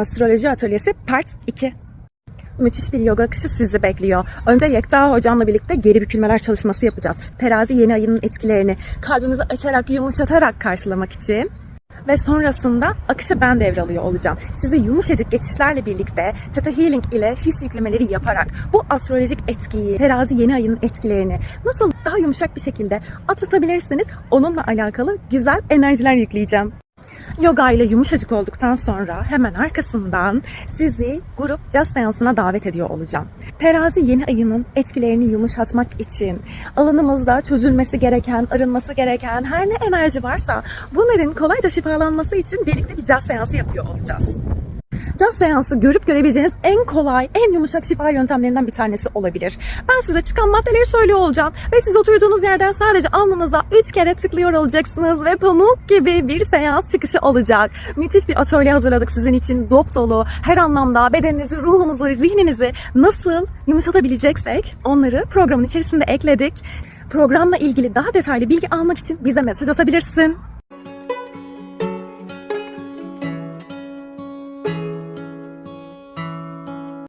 Astroloji Atölyesi Part 2. Müthiş bir yoga akışı sizi bekliyor. Önce Yekta hocamla birlikte geri bükülmeler çalışması yapacağız. Terazi yeni ayının etkilerini kalbimizi açarak, yumuşatarak karşılamak için. Ve sonrasında akışı ben devralıyor olacağım. Sizi yumuşacık geçişlerle birlikte Theta Healing ile his yüklemeleri yaparak bu astrolojik etkiyi, terazi yeni ayının etkilerini nasıl daha yumuşak bir şekilde atlatabilirsiniz onunla alakalı güzel enerjiler yükleyeceğim. Yoga ile yumuşacık olduktan sonra hemen arkasından sizi grup jazz seansına davet ediyor olacağım. Terazi yeni ayının etkilerini yumuşatmak için alanımızda çözülmesi gereken, arınması gereken her ne enerji varsa bunların kolayca şifalanması için birlikte bir jazz seansı yapıyor olacağız. Jazz seansı görüp görebileceğiniz en kolay, en yumuşak şifa yöntemlerinden bir tanesi olabilir. Ben size çıkan maddeleri söylüyor olacağım ve siz oturduğunuz yerden sadece alnınıza 3 kere tıklıyor olacaksınız ve pamuk gibi bir seans çıkışı olacak. Müthiş bir atölye hazırladık sizin için. Dop dolu, her anlamda bedeninizi, ruhunuzu, zihninizi nasıl yumuşatabileceksek onları programın içerisinde ekledik. Programla ilgili daha detaylı bilgi almak için bize mesaj atabilirsin.